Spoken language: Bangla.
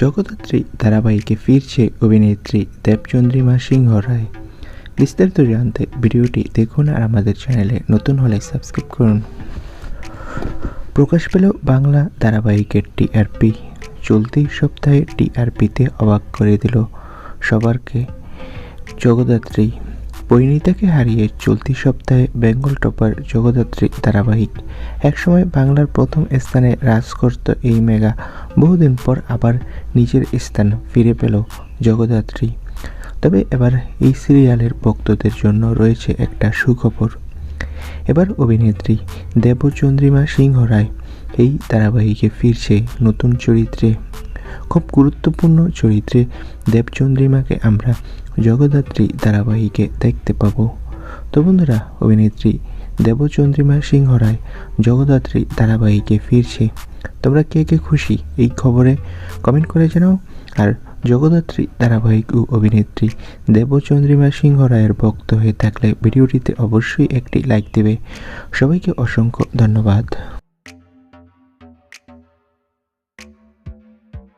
জগদ্ধাত্রী ধারাবাহিকে ফিরছে অভিনেত্রী দেবচন্দ্রিমা সিংহ রায়। বিস্তারিত জানতে ভিডিওটি দেখুন আর আমাদের চ্যানেলে নতুন হলে সাবস্ক্রাইব করুন। প্রকাশ পেল বাংলা ধারাবাহিকের টিআরপি চলতি সপ্তাহে টিআরপিতে অবাক করে দিল সবারকে। জগদ্ধাত্রী পরিণীতাকে হারিয়ে চলতি সপ্তাহে বেঙ্গল টপার জগদ্ধাত্রী ধারাবাহিক। একসময় বাংলার প্রথম স্থানে রাজ করত এই মেগা। বহুদিন পর আবার নিজের স্থান ফিরে পেল জগদ্ধাত্রী। তবে এবার এই সিরিয়ালের ভক্তদের জন্য রয়েছে একটা সুখবর। এবার অভিনেত্রী দেবচন্দ্রিমা সিংহ রায় এই ধারাবাহিকে ফিরছে নতুন চরিত্রে। খুব গুরুত্বপূর্ণ চরিত্রে দেবচন্দ্রিমাকে আমরা জগদ্ধাত্রী ধারাবাহিকে দেখতে পাবো। তো বন্ধুরা, অভিনেত্রী দেবচন্দ্রিমা সিংহ রায় জগদ্ধাত্রী ধারাবাহিকে ফিরছে। তোমরা কে কে খুশি এই খবরে কমেন্ট করে জানাও। আর জগদ্ধাত্রী ধারাবাহিক ও অভিনেত্রী দেবচন্দ্রিমা সিংহ রায়ের ভক্ত হয়ে থাকলে ভিডিওটিতে অবশ্যই একটি লাইক দেবে। সবাইকে অসংখ্য ধন্যবাদ।